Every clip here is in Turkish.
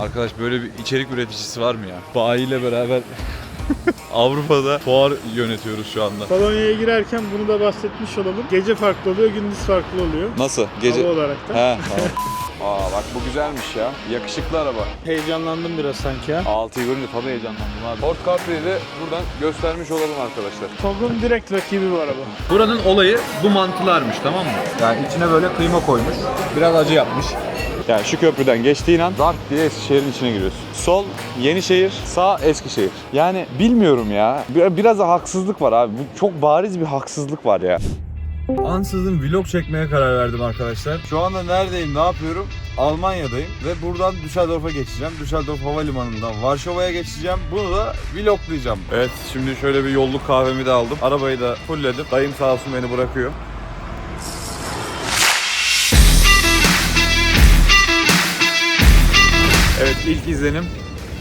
Arkadaş böyle bir içerik üreticisi var mı ya? Bayiyle beraber Avrupa'da fuar yönetiyoruz şu anda. Polonya'ya girerken bunu da bahsetmiş olalım. Gece farklı oluyor, gündüz farklı oluyor. Nasıl? Hava olarak da. He tamam. Aa bak bu güzelmiş ya. Yakışıklı araba. Heyecanlandım biraz sanki ya. Altıyı görünce tabii heyecanlandım abi. Ford Caprio'yu da buradan göstermiş olalım arkadaşlar. TOG'un direkt rakibi bu araba. Buranın olayı bu mantılarmış tamam mı? Yani içine böyle kıyma koymuş. Biraz acı yapmış. Yani şu köprüden geçtiğin an dark diye Eskişehir'in içine giriyorsun. Sol Yenişehir, sağ Eskişehir. Yani bilmiyorum ya. Bir- Biraz da haksızlık var abi. Bu çok bariz bir haksızlık var ya. Ansızın vlog çekmeye karar verdim arkadaşlar. Şu anda neredeyim, ne yapıyorum? Almanya'dayım ve buradan Düsseldorf'a geçeceğim. Düsseldorf Havalimanı'ndan Varşova'ya geçeceğim. Bunu da vloglayacağım. Evet, şimdi şöyle bir yolluk kahvemi de aldım. Arabayı da fullledim. Dayım sağ olsun beni bırakıyor. Evet, ilk izlenim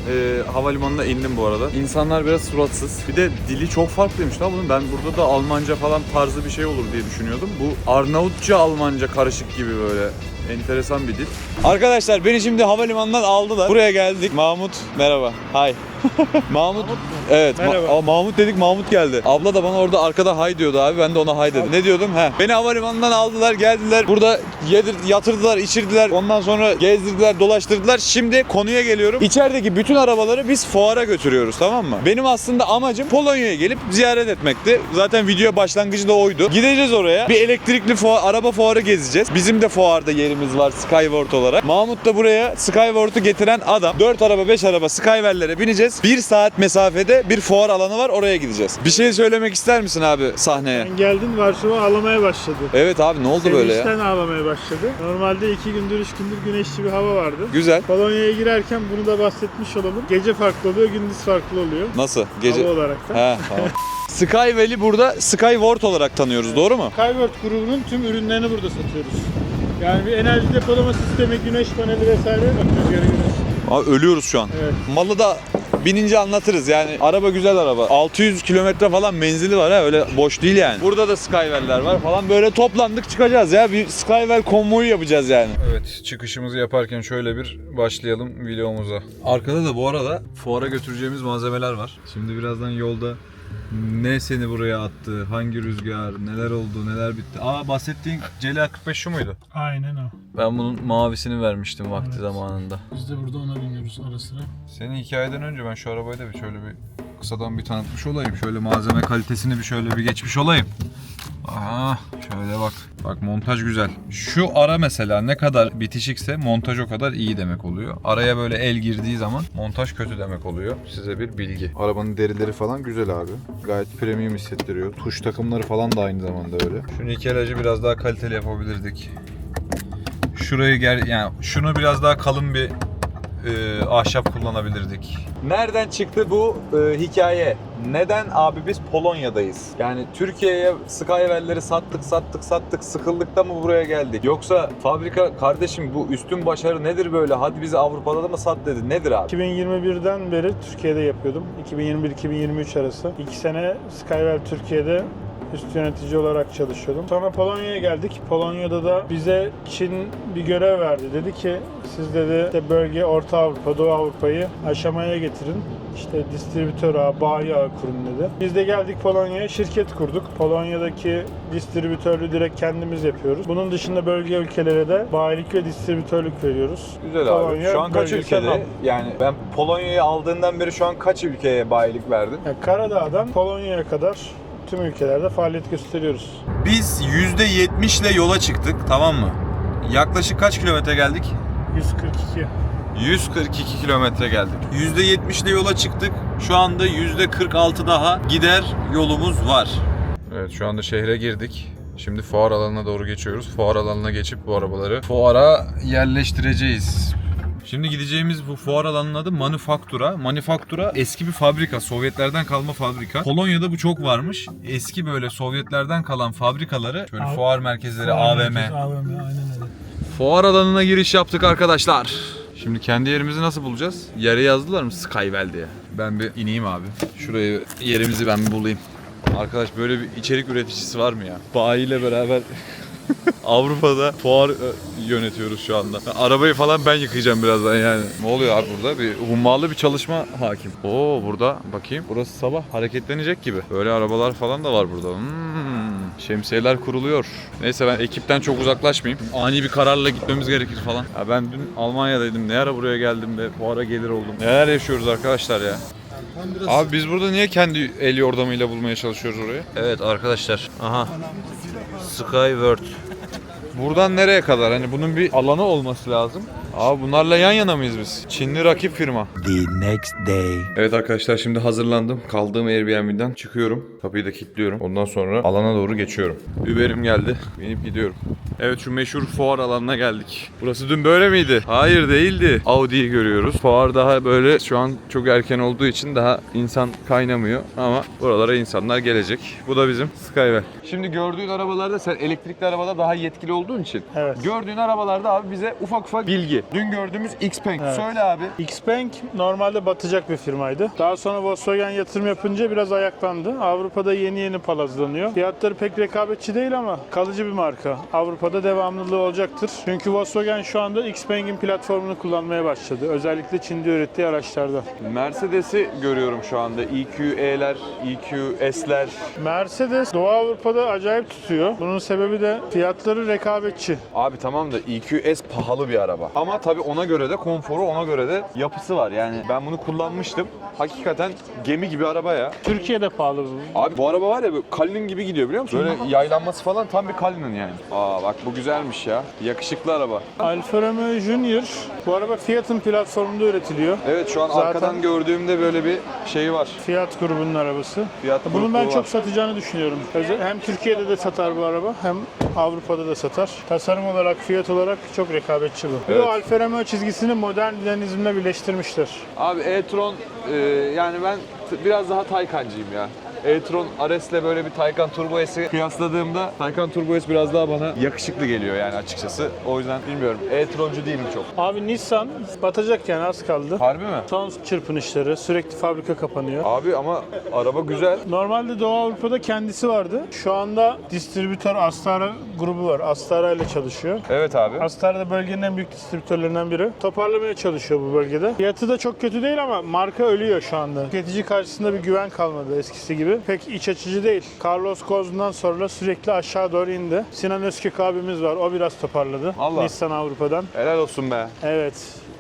ee, havalimanına indim bu arada. İnsanlar biraz suratsız. Bir de dili çok farklıymış lan bunun. Ben burada da Almanca falan tarzı bir şey olur diye düşünüyordum. Bu Arnavutça Almanca karışık gibi böyle. Enteresan bir dil. Arkadaşlar beni şimdi havalimanından aldılar. Buraya geldik. Mahmut merhaba. Hay. Mahmut Evet. Ma- Merhaba. Aa, Mahmut dedik Mahmut geldi. Abla da bana orada arkada hay diyordu abi. Ben de ona hay dedim. Ne diyordum? He. Beni havalimanından aldılar, geldiler. Burada yedir, yatırdılar, içirdiler. Ondan sonra gezdirdiler, dolaştırdılar. Şimdi konuya geliyorum. İçerideki bütün arabaları biz fuara götürüyoruz tamam mı? Benim aslında amacım Polonya'ya gelip ziyaret etmekti. Zaten video başlangıcı da oydu. Gideceğiz oraya. Bir elektrikli fuar, araba fuarı gezeceğiz. Bizim de fuarda yerimiz var Skyward olarak. Mahmut da buraya Skyward'u getiren adam. 4 araba 5 araba Skywell'lere bineceğiz. 1 saat mesafede bir fuar alanı var oraya gideceğiz. Bir şey söylemek ister misin abi sahneye? Sen geldin Varşova ağlamaya başladı. Evet abi ne oldu böyle ya? Sevinçten ağlamaya başladı. Normalde iki gündür, üç gündür güneşli bir hava vardı. Güzel. Polonya'ya girerken bunu da bahsetmiş olalım. Gece farklı oluyor, gündüz farklı oluyor. Nasıl? Gece... Hava olarak da. He tamam. Skywell'i burada Skyward olarak tanıyoruz doğru mu? Skyward grubunun tüm ürünlerini burada satıyoruz. Yani bir enerji depolama sistemi, güneş paneli vesaire. Bak rüzgarı güneş. Abi ölüyoruz şu an. Evet. Malı da binince anlatırız. Yani araba güzel araba. 600 kilometre falan menzili var ha öyle boş değil yani. Burada da Skywell'ler var falan. Böyle toplandık çıkacağız ya. Bir Skywell konvoyu yapacağız yani. Evet çıkışımızı yaparken şöyle bir başlayalım videomuza. Arkada da bu arada fuara götüreceğimiz malzemeler var. Şimdi birazdan yolda ne seni buraya attı, hangi rüzgar, neler oldu, neler bitti. Aa bahsettiğin CLA 45 şu muydu? Aynen o. Ben bunun mavisini vermiştim vakti Evet. zamanında. Biz de burada ona biniyoruz ara sıra. Senin hikayeden önce ben şu arabayı da bir şöyle bir kısadan bir tanıtmış olayım. Şöyle malzeme kalitesini bir şöyle bir geçmiş olayım. Aha şöyle bak. Bak montaj güzel. Şu ara mesela ne kadar bitişikse montaj o kadar iyi demek oluyor. Araya böyle el girdiği zaman montaj kötü demek oluyor. Size bir bilgi. Arabanın derileri falan güzel abi. Gayet premium hissettiriyor. Tuş takımları falan da aynı zamanda öyle. Şu nikelajı biraz daha kaliteli yapabilirdik. Şurayı ger yani şunu biraz daha kalın bir e, ahşap kullanabilirdik. Nereden çıktı bu e, hikaye? Neden abi biz Polonya'dayız? Yani Türkiye'ye Skywell'leri sattık sattık sattık sıkıldık da mı buraya geldik? Yoksa fabrika kardeşim bu üstün başarı nedir böyle? Hadi bizi Avrupa'da da mı sat dedi. Nedir abi? 2021'den beri Türkiye'de yapıyordum. 2021-2023 arası. 2 sene Skywell Türkiye'de üst yönetici olarak çalışıyordum. Sonra Polonya'ya geldik. Polonya'da da bize Çin bir görev verdi. Dedi ki siz dedi işte bölge Orta Avrupa, Doğu Avrupa'yı aşamaya getirin. İşte distribütör ağı, bayi ağı kurun dedi. Biz de geldik Polonya'ya şirket kurduk. Polonya'daki distribütörlüğü direkt kendimiz yapıyoruz. Bunun dışında bölge ülkelere de bayilik ve distribütörlük veriyoruz. Güzel abi. Polonya Şu an kaç ülkede? hub. Yani ben Polonya'yı aldığından beri şu an kaç ülkeye bayilik verdin? Yani Karadağ'dan Polonya'ya kadar tüm ülkelerde faaliyet gösteriyoruz. Biz %70 ile yola çıktık tamam mı? Yaklaşık kaç kilometre geldik? 142. 142 kilometre geldik. %70 ile yola çıktık. Şu anda %46 daha gider yolumuz var. Evet şu anda şehre girdik. Şimdi fuar alanına doğru geçiyoruz. Fuar alanına geçip bu arabaları fuara yerleştireceğiz. Şimdi gideceğimiz bu fuar alanının adı Manufaktura. Manufaktura eski bir fabrika. Sovyetlerden kalma fabrika. Polonya'da bu çok varmış. Eski böyle Sovyetlerden kalan fabrikaları şöyle Av- fuar merkezleri, AVM. AVM aynen öyle. Fuar alanına giriş yaptık arkadaşlar. Şimdi kendi yerimizi nasıl bulacağız? Yere yazdılar mı Skywell diye. Ben bir ineyim abi. Şurayı yerimizi ben bir bulayım. Arkadaş böyle bir içerik üreticisi var mı ya? Bayiyle beraber Avrupa'da fuar e, yönetiyoruz şu anda. Arabayı falan ben yıkayacağım birazdan yani. Ne oluyor abi burada? Bir hummalı bir çalışma hakim. Oo burada bakayım. Burası sabah hareketlenecek gibi. Böyle arabalar falan da var burada. Hmm, şemsiyeler kuruluyor. Neyse ben ekipten çok uzaklaşmayayım. Ani bir kararla gitmemiz gerekir falan. Ya ben dün Almanya'daydım. Ne ara buraya geldim de fuara gelir oldum. Neler yaşıyoruz arkadaşlar ya. Abi biz burada niye kendi el yordamıyla bulmaya çalışıyoruz orayı? Evet arkadaşlar. Aha. Skyward. Buradan nereye kadar? Hani bunun bir alanı olması lazım. Abi bunlarla yan yana mıyız biz? Çinli rakip firma. The next day. Evet arkadaşlar şimdi hazırlandım. Kaldığım Airbnb'den çıkıyorum. Kapıyı da kilitliyorum. Ondan sonra alana doğru geçiyorum. Uber'im geldi. Binip gidiyorum. Evet şu meşhur fuar alanına geldik. Burası dün böyle miydi? Hayır değildi. Audi'yi görüyoruz. Fuar daha böyle şu an çok erken olduğu için daha insan kaynamıyor. Ama buralara insanlar gelecek. Bu da bizim Skyway. Şimdi gördüğün arabalarda sen elektrikli arabada daha yetkili olduğun için Evet. gördüğün arabalarda abi bize ufak ufak bilgi. Dün gördüğümüz Xpeng. Evet. Söyle abi. Xpeng normalde batacak bir firmaydı. Daha sonra Volkswagen yatırım yapınca biraz ayaklandı. Avrupa'da yeni yeni palazlanıyor. Fiyatları pek rekabetçi değil ama kalıcı bir marka. Avrupa'da devamlılığı olacaktır. Çünkü Volkswagen şu anda Xpeng'in platformunu kullanmaya başladı. Özellikle Çin'de ürettiği araçlarda. Mercedes'i görüyorum şu anda. EQE'ler, EQS'ler. Mercedes Doğu Avrupa'da acayip tutuyor. Bunun sebebi de fiyatları rekabetçi. Abi tamam da EQS pahalı bir araba. Ama tabii ona göre de konforu, ona göre de yapısı var. Yani ben bunu kullanmıştım. Hakikaten gemi gibi araba ya. Türkiye'de pahalı bu. Abi bu araba var ya böyle Cullinan gibi gidiyor biliyor musun? Böyle yaylanması falan tam bir Cullinan yani. Aa bak bu güzelmiş ya. Yakışıklı araba. Alfa Romeo Junior bu araba Fiat'ın platformunda üretiliyor. Evet şu an Zaten- arkadan gördüğümde böyle bir şey var. Fiat grubunun arabası. Fiyat Bunun ben grupluğu çok var. satacağını düşünüyorum. Özel- Hem Türkiye'de de satar bu araba hem Avrupa'da da satar. Tasarım olarak, fiyat olarak çok rekabetçi bu. Evet. Bu Alfa Romeo çizgisini modern dinamizmle birleştirmişler. Abi e-tron e, yani ben biraz daha Taycancıyım ya. E-tron Ares'le böyle bir Taycan Turbo S'i kıyasladığımda Taycan Turbo S biraz daha bana yakışıklı geliyor yani açıkçası. O yüzden bilmiyorum. E-troncu değilim çok. Abi Nissan batacak yani az kaldı. Harbi mi? Son çırpınışları, sürekli fabrika kapanıyor. Abi ama araba güzel. Normalde Doğu Avrupa'da kendisi vardı. Şu anda distribütör Astara grubu var. Astara ile çalışıyor. Evet abi. Astara da bölgenin en büyük distribütörlerinden biri. Toparlamaya çalışıyor bu bölgede. Fiyatı da çok kötü değil ama marka ölüyor şu anda. Tüketici karşısında bir güven kalmadı eskisi gibi. Pek iç açıcı değil. Carlos Ghosn'dan sonra sürekli aşağı doğru indi. Sinan Özkök abimiz var. O biraz toparladı. Allah. Nissan Avrupa'dan. Helal olsun be. Evet.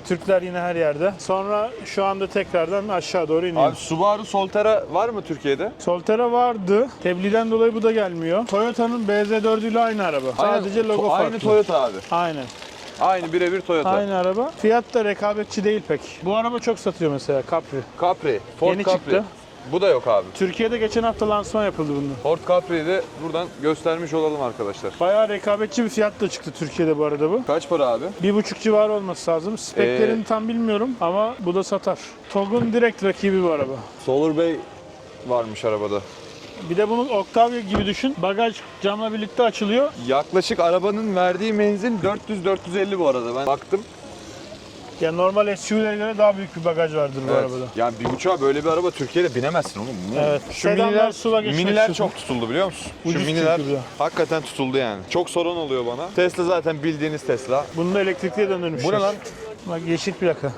Türkler yine her yerde. Sonra şu anda tekrardan aşağı doğru iniyor. Abi Subaru Solterra var mı Türkiye'de? Solterra vardı. Tebliğden dolayı bu da gelmiyor. Toyota'nın BZ4 ile aynı araba. Sadece Aynı- logo farklı. Aynı Toyota abi. Aynen. Aynı birebir Toyota. Aynı araba. Fiyat da rekabetçi değil pek. Bu araba çok satıyor mesela Capri. Capri. Ford Yeni Capri. çıktı. Bu da yok abi. Türkiye'de geçen hafta lansman yapıldı bunun. Ford Capri'yi de buradan göstermiş olalım arkadaşlar. Bayağı rekabetçi bir fiyat da çıktı Türkiye'de bu arada bu. Kaç para abi? Bir buçuk civarı olması lazım. Speklerini Ee, tam bilmiyorum ama bu da satar. TOG'un direkt rakibi bu araba. Solar Bay varmış arabada. Bir de bunu Octavia gibi düşün. Bagaj camla birlikte açılıyor. Yaklaşık arabanın verdiği menzil 400-450 bu arada. Ben baktım. Yani normal SUV'lere göre daha büyük bir bagaj vardır bu arabada. Yani bir buçuğa böyle bir araba Türkiye'de binemezsin oğlum. Bu- Evet. Şu Sedanlar, miniler, SUV'a geçmek miniler çok tutuldu biliyor musun? Ucuz Şu miniler çünkü bir de. hakikaten tutuldu yani. Çok sorun oluyor bana. Tesla zaten bildiğiniz Tesla. Bunu da elektrikliye döndürmüşler. Bu ne lan? Bak yeşil plaka.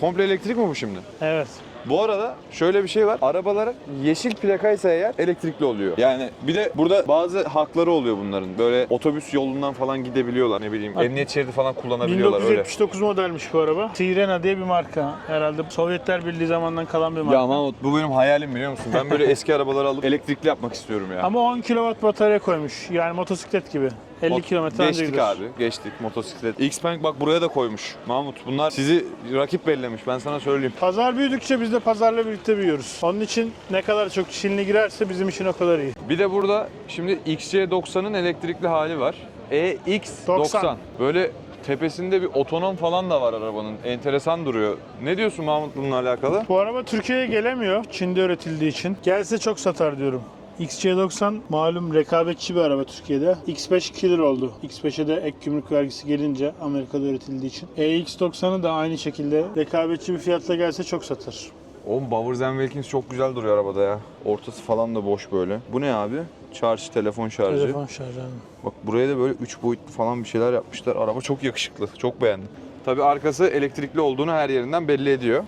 Komple elektrik mi bu şimdi? Evet. Bu arada şöyle bir şey var. Arabaların yeşil plakaysa eğer elektrikli oluyor. Yani bir de burada bazı hakları oluyor bunların. Böyle otobüs yolundan falan gidebiliyorlar ne bileyim. Bak- Emniyet şeridi falan kullanabiliyorlar öyle. 1979 modelmiş bu araba. Sirena diye bir marka. Herhalde Sovyetler Birliği zamandan kalan bir marka. Ya Mahmut bu benim hayalim biliyor musun? Ben böyle eski arabaları alıp elektrikli yapmak istiyorum ya. Ama 10 kW batarya koymuş. Yani motosiklet gibi. 50 Mot- kilometre önce Geçtik abi. Geçtik motosiklet. X-Bank bak buraya da koymuş. Mahmut bunlar sizi rakip bellemiş ben sana söyleyeyim. Pazar büyüdükçe biz de pazarla birlikte büyüyoruz. Onun için ne kadar çok Çinli girerse bizim için o kadar iyi. Bir de burada şimdi XC90'ın elektrikli hali var. EX90. 90. Böyle tepesinde bir otonom falan da var arabanın. Enteresan duruyor. Ne diyorsun Mahmut bununla alakalı? Bu araba Türkiye'ye gelemiyor Çin'de üretildiği için. Gelse çok satar diyorum. XC90 malum rekabetçi bir araba Türkiye'de. X5 killer oldu. X5'e de ek gümrük vergisi gelince Amerika'da üretildiği için. EX90'ı da aynı şekilde rekabetçi bir fiyatla gelse çok satar. Oğlum Bowers Wilkins çok güzel duruyor arabada ya. Ortası falan da boş böyle. Bu ne abi? Şarj, telefon şarjı. Telefon şarjı. Bak buraya da böyle 3 boyutlu falan bir şeyler yapmışlar. Araba çok yakışıklı. Çok beğendim. Tabii arkası elektrikli olduğunu her yerinden belli ediyor.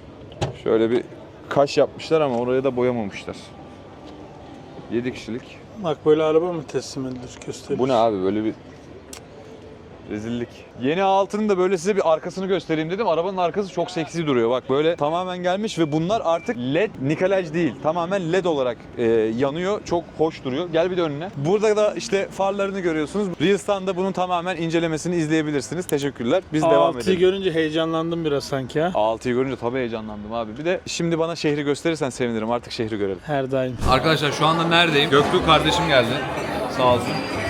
Şöyle bir kaş yapmışlar ama oraya da boyamamışlar. 7 kişilik. Bak böyle araba mı teslim edilir gösteriyor. Bu ne abi böyle bir rezillik. Yeni A6'nın da böyle size bir arkasını göstereyim dedim. Arabanın arkası çok seksi duruyor. Bak böyle tamamen gelmiş ve bunlar artık LED nikelaj değil. Tamamen LED olarak e, yanıyor. Çok hoş duruyor. Gel bir de önüne. Burada da işte farlarını görüyorsunuz. Reels'tan da bunun tamamen incelemesini izleyebilirsiniz. Teşekkürler. Biz devam A6'yı edelim. görünce heyecanlandım biraz sanki ha. A6'yı görünce tabii heyecanlandım abi. Bir de şimdi bana şehri gösterirsen sevinirim. Artık şehri görelim. Her daim. Arkadaşlar şu anda neredeyim? Göktuğ kardeşim geldi. Sağ olsun.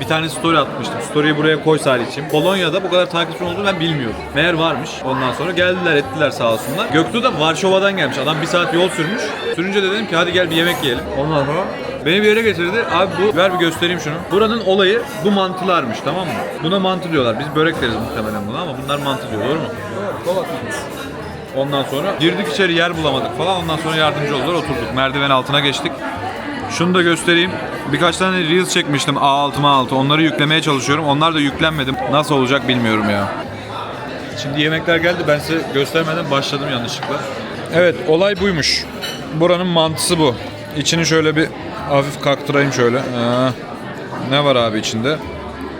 Bir tane story atmıştım. Story'yi buraya koy Salih'ciğim. Polonya'da bu kadar takipçi olduğunu ben bilmiyordum. Meğer varmış. Ondan sonra geldiler ettiler sağ olsunlar. Göktuğ da Varşova'dan gelmiş. Adam bir saat yol sürmüş. Sürünce de dedim ki hadi gel bir yemek yiyelim. Ondan sonra Beni bir yere getirdi. Abi bu ver bir göstereyim şunu. Buranın olayı bu mantılarmış tamam mı? Buna mantı diyorlar. Biz börek deriz muhtemelen buna ama bunlar mantı diyor doğru mu? Ondan sonra girdik içeri yer bulamadık falan. Ondan sonra yardımcı oldular oturduk. Merdiven altına geçtik. Şunu da göstereyim. Birkaç tane Reels çekmiştim A6 A6. Onları yüklemeye çalışıyorum. Onlar da yüklenmedim. Nasıl olacak bilmiyorum ya. Şimdi yemekler geldi. Ben size göstermeden başladım yanlışlıkla. Evet olay buymuş. Buranın mantısı bu. İçini şöyle bir hafif kaktırayım şöyle. Ha. Ne var abi içinde?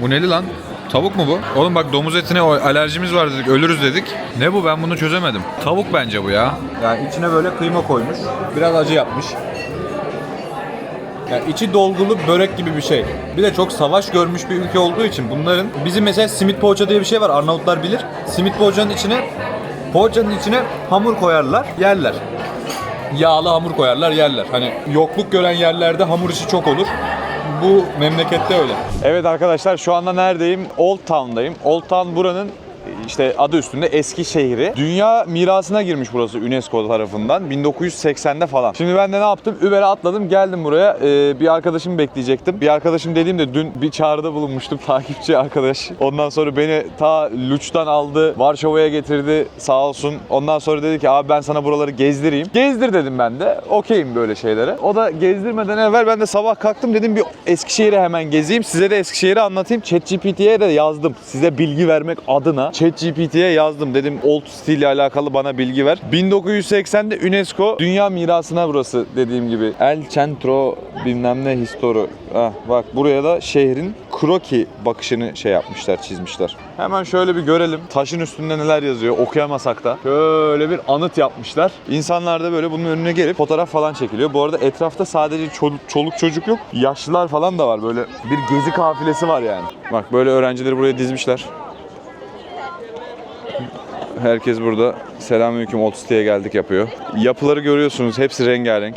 Bu neli lan? Tavuk mu bu? Oğlum bak domuz etine alerjimiz var dedik, ölürüz dedik. Ne bu? Ben bunu çözemedim. Tavuk bence bu ya. Yani içine böyle kıyma koymuş. Biraz acı yapmış. Yani içi dolgulu börek gibi bir şey. Bir de çok savaş görmüş bir ülke olduğu için bunların bizim mesela simit poğaça diye bir şey var. Arnavutlar bilir. Simit poğaçanın içine poğaçanın içine hamur koyarlar, yerler. Yağlı hamur koyarlar, yerler. Hani yokluk gören yerlerde hamur işi çok olur. Bu memlekette öyle. Evet arkadaşlar şu anda neredeyim? Old Town'dayım. Old Town buranın işte adı üstünde eski şehri. Dünya mirasına girmiş burası UNESCO tarafından 1980'de falan. Şimdi ben de ne yaptım? Uber'e atladım geldim buraya. Ee, bir arkadaşımı bekleyecektim. Bir arkadaşım dediğimde dün bir çağrıda bulunmuştum takipçi arkadaş. Ondan sonra beni ta Luç'tan aldı. Varşova'ya getirdi sağ olsun. Ondan sonra dedi ki abi ben sana buraları gezdireyim. Gezdir dedim ben de. Okeyim böyle şeylere. O da gezdirmeden evvel ben de sabah kalktım dedim bir Eskişehir'i hemen gezeyim. Size de Eskişehir'i anlatayım. ChatGPT'ye de yazdım. Size bilgi vermek adına ChatGPT'ye yazdım. Dedim Old City ile alakalı bana bilgi ver. 1980'de UNESCO Dünya Mirasına burası dediğim gibi. El Centro bilmem ne Historu. Ah, bak buraya da şehrin kroki bakışını şey yapmışlar, çizmişler. Hemen şöyle bir görelim. Taşın üstünde neler yazıyor okuyamasak da. Şöyle bir anıt yapmışlar. İnsanlar da böyle bunun önüne gelip fotoğraf falan çekiliyor. Bu arada etrafta sadece çoluk, çoluk çocuk yok. Yaşlılar falan da var. Böyle bir gezi kafilesi var yani. Bak böyle öğrencileri buraya dizmişler. Herkes burada selamünaleyküm Old City'ye geldik yapıyor. Yapıları görüyorsunuz hepsi rengarenk.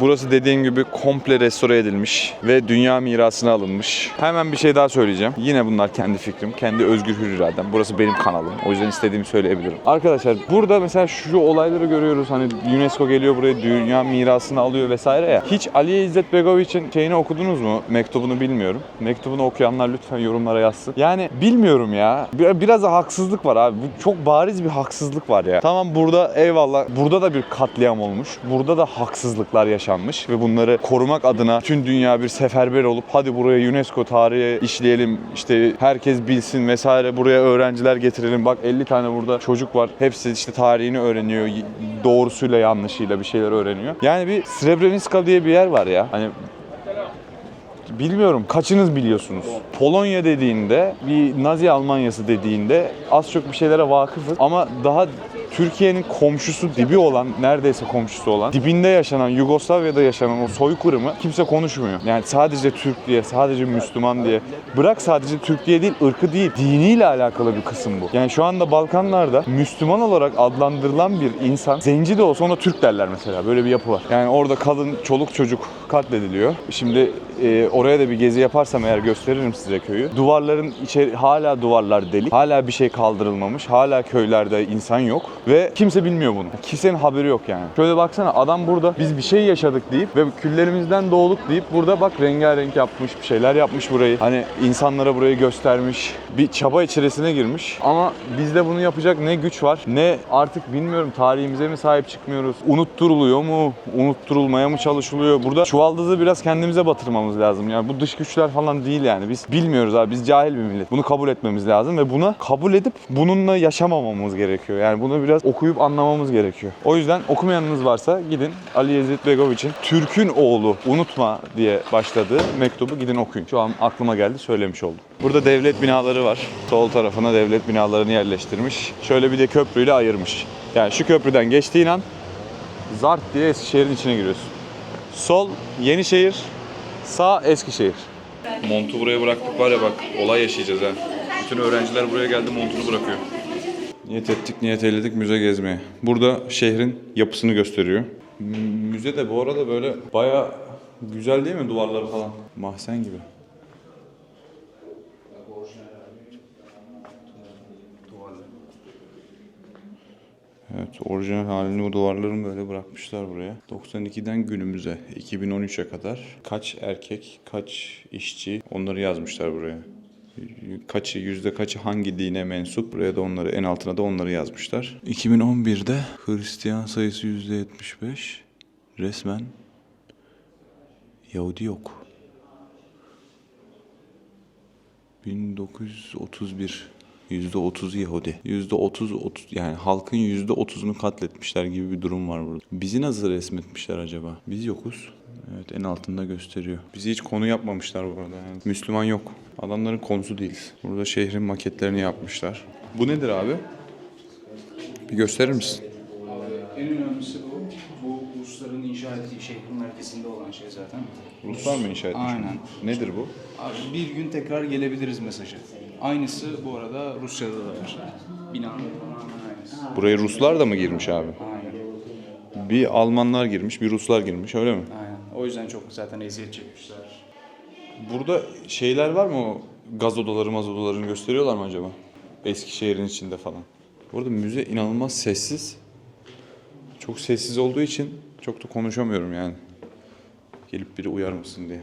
Burası dediğim gibi komple restore edilmiş ve dünya mirasına alınmış. Hemen bir şey daha söyleyeceğim. Yine bunlar kendi fikrim, kendi özgür hür iradem. Burası benim kanalım. O yüzden istediğimi söyleyebilirim. Arkadaşlar burada mesela şu olayları görüyoruz. Hani UNESCO geliyor buraya dünya mirasını alıyor vesaire ya. Hiç Aliye İzzet Begoviç'in şeyini okudunuz mu? Mektubunu bilmiyorum. Mektubunu okuyanlar lütfen yorumlara yazsın. Yani bilmiyorum ya. Bir- Biraz da haksızlık var abi. Bu çok bariz bir haksızlık var ya. Tamam burada eyvallah. Burada da bir katliam olmuş. Burada da haksızlıklar yaşanmış ve bunları korumak adına tüm dünya bir seferber olup hadi buraya UNESCO tarihi işleyelim işte herkes bilsin vesaire buraya öğrenciler getirelim bak 50 tane burada çocuk var hepsi işte tarihini öğreniyor doğrusuyla yanlışıyla bir şeyler öğreniyor. Yani bir Srebrenica diye bir yer var ya hani Bilmiyorum kaçınız biliyorsunuz. Polonya dediğinde bir Nazi Almanyası dediğinde az çok bir şeylere vakıfız ama daha Türkiye'nin komşusu dibi olan, neredeyse komşusu olan, dibinde yaşanan, Yugoslavya'da yaşanan o soykırımı kimse konuşmuyor. Yani sadece Türk diye, sadece Müslüman diye. Bırak sadece Türk diye değil, ırkı değil, diniyle alakalı bir kısım bu. Yani şu anda Balkanlarda Müslüman olarak adlandırılan bir insan, zenci de olsa ona Türk derler mesela. Böyle bir yapı var. Yani orada kadın, çoluk çocuk katlediliyor. Şimdi e, oraya Oraya da bir gezi yaparsam eğer gösteririm size köyü. Duvarların içeri hala duvarlar delik. Hala bir şey kaldırılmamış. Hala köylerde insan yok ve kimse bilmiyor bunu. Kimsenin haberi yok yani. Şöyle baksana adam burada biz bir şey yaşadık deyip ve küllerimizden doğduk deyip burada bak rengarenk yapmış bir şeyler yapmış burayı. Hani insanlara burayı göstermiş. Bir çaba içerisine girmiş. Ama bizde bunu yapacak ne güç var ne artık bilmiyorum tarihimize mi sahip çıkmıyoruz. Unutturuluyor mu? Unutturulmaya mı çalışılıyor? Burada çuvaldızı biraz kendimize batırmamız lazım. Yani bu dış güçler falan değil yani. Biz bilmiyoruz abi. Biz cahil bir millet. Bunu kabul etmemiz lazım ve buna kabul edip bununla yaşamamamız gerekiyor. Yani bunu biraz okuyup anlamamız gerekiyor. O yüzden okumayanınız varsa gidin Ali Yezid Begoviç'in Türk'ün oğlu unutma diye başladığı mektubu gidin okuyun. Şu an aklıma geldi söylemiş oldum. Burada devlet binaları var. Sol tarafına devlet binalarını yerleştirmiş. Şöyle bir de köprüyle ayırmış. Yani şu köprüden geçtiğin an Zart diye Eskişehir'in içine giriyorsun. Sol Yenişehir, sağ Eskişehir. Montu buraya bıraktık var ya bak olay yaşayacağız ha. Bütün öğrenciler buraya geldi montunu bırakıyor. Niyet ettik, niyet eyledik müze gezmeye. Burada şehrin yapısını gösteriyor. M- Müze de bu arada böyle baya güzel değil mi duvarları falan? Mahzen gibi. Evet, orijinal halini bu duvarların böyle bırakmışlar buraya. 92'den günümüze, 2013'e kadar kaç erkek, kaç işçi onları yazmışlar buraya. Kaçı, yüzde kaçı hangi dine mensup? Buraya da onları, en altına da onları yazmışlar. 2011'de Hristiyan sayısı yüzde 75. Resmen Yahudi yok. 1931 %30 Yahudi. %30 30 yani halkın %30'unu katletmişler gibi bir durum var burada. Bizi nasıl resmetmişler acaba? Biz yokuz. Evet en altında gösteriyor. Bizi hiç konu yapmamışlar bu arada. Yani Müslüman yok. Adamların konusu değiliz. Burada şehrin maketlerini yapmışlar. Bu nedir abi? Bir gösterir misin? En önemlisi bu. Bu Rusların inşa ettiği şehrin merkezinde olan şey zaten. Ruslar mı inşa etmiş? Aynen. Nedir bu? Abi bir gün tekrar gelebiliriz mesajı. Aynısı bu arada Rusya'da da var. Binanın tamamen aynısı. Buraya Ruslar da mı girmiş abi? Aynen. Bir Almanlar girmiş, bir Ruslar girmiş öyle mi? Aynen. O yüzden çok zaten eziyet çekmişler. Burada şeyler var mı o gaz odaları maz odalarını gösteriyorlar mı acaba? Eskişehir'in içinde falan. Burada müze inanılmaz sessiz. Çok sessiz olduğu için çok da konuşamıyorum yani. Gelip biri uyar mısın diye.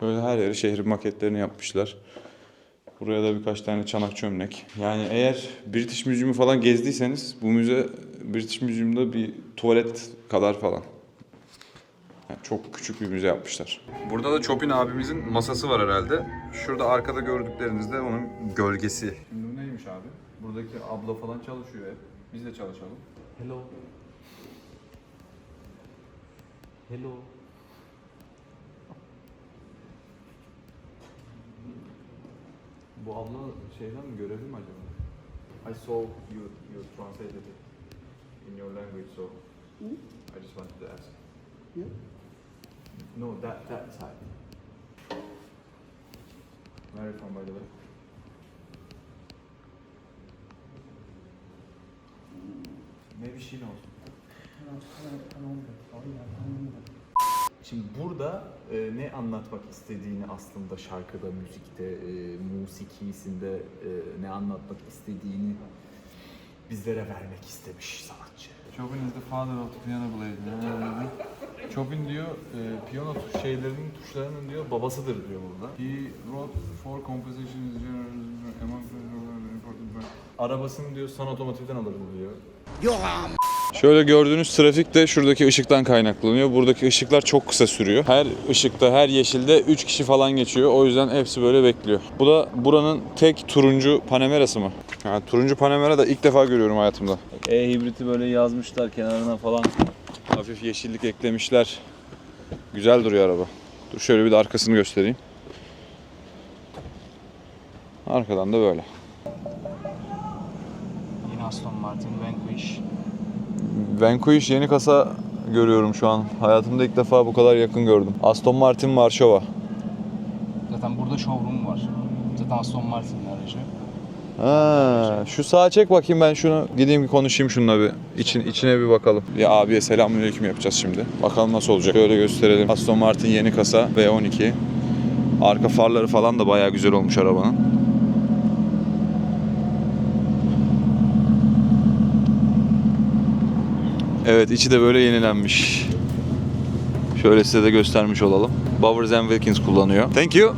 Böyle her yere şehrin maketlerini yapmışlar. Buraya da birkaç tane çanak çömlek. Yani eğer British Museum'u falan gezdiyseniz bu müze British Museum'da bir tuvalet kadar falan. Yani çok küçük bir müze yapmışlar. Burada da Chopin abimizin masası var herhalde. Şurada arkada gördüklerinizde onun gölgesi. Şimdi bu neymiş abi? Buradaki abla falan çalışıyor hep. Biz de çalışalım. Hello. Hello. Bu abla şeyden mi görevli mi acaba? I saw you you translated it in your language so I just wanted to ask. No, that that side. Where are you from by the way? Maybe she knows. Şimdi burada e, ne anlatmak istediğini aslında şarkıda, müzikte, e, musikisinde e, ne anlatmak istediğini bizlere vermek istemiş sanatçı. Chopin is the father of the piano blade. Chopin diyor e, piyano tuş şeylerinin tuşlarının diyor babasıdır diyor burada. He wrote four compositions among important Arabasını diyor San Otomotiv'den alırdı diyor. Şöyle gördüğünüz trafik de şuradaki ışıktan kaynaklanıyor. Buradaki ışıklar çok kısa sürüyor. Her ışıkta, her yeşilde 3 kişi falan geçiyor. O yüzden hepsi böyle bekliyor. Bu da buranın tek turuncu Panamera'sı mı? Ha, turuncu Panamera da ilk defa görüyorum hayatımda. E-hibriti böyle yazmışlar kenarına falan. Hafif yeşillik eklemişler. Güzel duruyor araba. Dur şöyle bir de arkasını göstereyim. Arkadan da böyle. Yine Aston Martin Vanquish. Vanquish yeni kasa görüyorum şu an. Hayatımda ilk defa bu kadar yakın gördüm. Aston Martin Varşova. Zaten burada showroom var. Zaten Aston Martin'in aracı. Ha, şu sağa çek bakayım ben şunu. Gideyim bir konuşayım şununla bir. İçin, içine bir bakalım. Ya abiye selamünaleyküm yapacağız şimdi. Bakalım nasıl olacak. Şöyle gösterelim. Aston Martin yeni kasa V12. Arka farları falan da bayağı güzel olmuş arabanın. Evet içi de böyle yenilenmiş. Şöyle size de göstermiş olalım. Bowers and Wilkins kullanıyor. Thank you.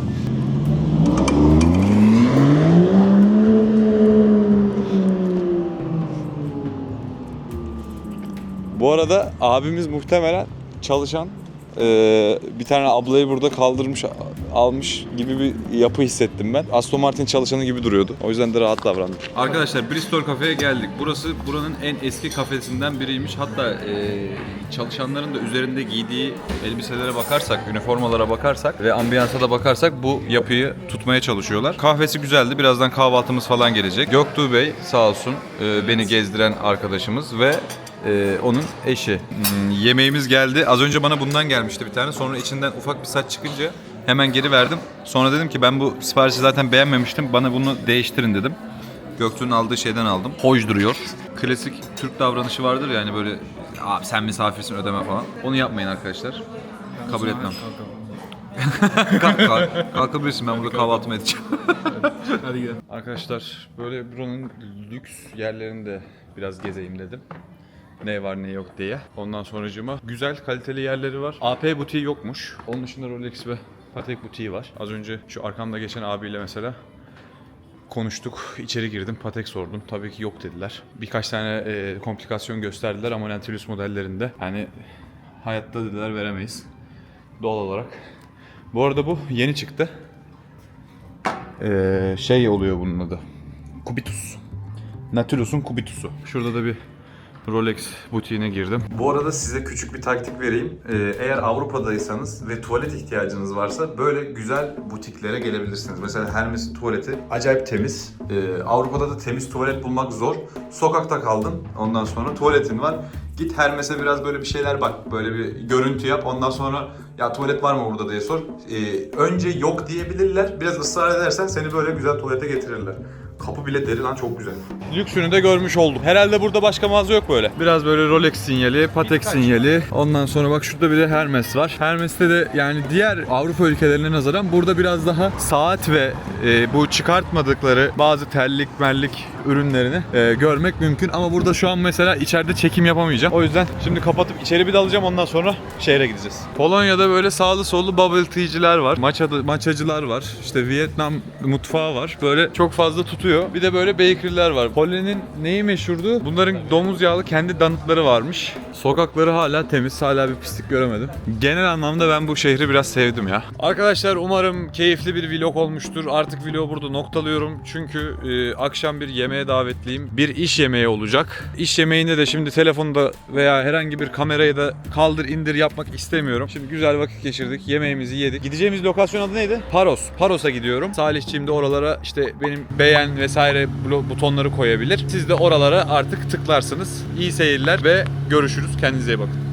Bu arada abimiz muhtemelen çalışan eee, bir tane ablayı burada kaldırmış almış gibi bir yapı hissettim ben. Aston Martin çalışanı gibi duruyordu. O yüzden de rahat davrandım. Arkadaşlar Bristol Cafe'ye geldik. Burası buranın en eski kafesinden biriymiş. Hatta e, çalışanların da üzerinde giydiği elbiselere bakarsak, üniformalara bakarsak ve ambiyansa da bakarsak bu yapıyı tutmaya çalışıyorlar. Kahvesi güzeldi. Birazdan kahvaltımız falan gelecek. Göktuğ Bey sağ olsun e, beni gezdiren arkadaşımız ve e, onun eşi. Hmm, yemeğimiz geldi. Az önce bana bundan gelmişti bir tane. Sonra içinden ufak bir saç çıkınca hemen geri verdim. Sonra dedim ki ben bu siparişi zaten beğenmemiştim. Bana bunu değiştirin dedim. Göktuğ'un aldığı şeyden aldım. Hoş duruyor. Klasik Türk davranışı vardır yani böyle abi sen misafirsin ödeme falan. Onu yapmayın arkadaşlar. Kabul etmem. kalk, kalk, kalkabilirsin ben burada kahvaltımı edeceğim. Hadi gidelim. Arkadaşlar böyle buranın lüks yerlerini de biraz gezeyim dedim. Ne var ne yok diye. Ondan sonracığıma güzel kaliteli yerleri var. AP butiği yokmuş. Onun dışında Rolex ve Patek butiği var. Az önce şu arkamda geçen abiyle mesela konuştuk. İçeri girdim. Patek sordum. Tabii ki yok dediler. Birkaç tane e, komplikasyon gösterdiler ama Nautilus modellerinde. Yani hayatta dediler veremeyiz. Doğal olarak. Bu arada bu yeni çıktı. Ee, şey oluyor bunun adı. Kubitus. Nautilus'un Kubitus'u. Şurada da bir Rolex butiğine girdim. Bu arada size küçük bir taktik vereyim. Ee, eğer Avrupa'daysanız ve tuvalet ihtiyacınız varsa böyle güzel butiklere gelebilirsiniz. Mesela Hermes'in tuvaleti acayip temiz. Ee, Avrupa'da da temiz tuvalet bulmak zor. Sokakta kaldın. Ondan sonra tuvaletin var. Git Hermes'e biraz böyle bir şeyler bak. Böyle bir görüntü yap. Ondan sonra ya tuvalet var mı burada diye sor. Ee, önce yok diyebilirler. Biraz ısrar edersen seni böyle güzel tuvalete getirirler. Kapı bile deri lan çok güzel. Lüksünü de görmüş oldum. Herhalde burada başka mağaza yok böyle. Biraz böyle Rolex sinyali, Patek sinyali. Ondan sonra bak şurada bir de Hermes var. Hermes'te de yani diğer Avrupa ülkelerine nazaran burada biraz daha saat ve e, bu çıkartmadıkları bazı tellik mellik ürünlerini e, görmek mümkün. Ama burada şu an mesela içeride çekim yapamayacağım. O yüzden şimdi kapatıp içeri bir dalacağım ondan sonra şehre gideceğiz. Polonya'da böyle sağlı sollu bubble tea'ciler var. Maça, maçacılar var. İşte Vietnam mutfağı var. Böyle çok fazla tutuyor. Bir de böyle bakery'ler var. Polonya'nın neyi meşhurdu? Bunların domuz yağlı kendi danıtları varmış. Sokakları hala temiz. Hala bir pislik göremedim. Genel anlamda ben bu şehri biraz sevdim ya. Arkadaşlar umarım keyifli bir vlog olmuştur. Artık vlogu burada noktalıyorum. Çünkü e, akşam bir yemeğe davetliyim. Bir iş yemeği olacak. İş yemeğinde de şimdi telefonda veya herhangi bir kamerayı da kaldır indir yapmak istemiyorum. Şimdi güzel vakit geçirdik. Yemeğimizi yedik. Gideceğimiz lokasyon adı neydi? Paros. Paros'a gidiyorum. Salihçiğim de oralara işte benim beğen vesaire butonları koyabilir. Siz de oralara artık tıklarsınız. İyi seyirler ve görüşürüz. Kendinize iyi bakın.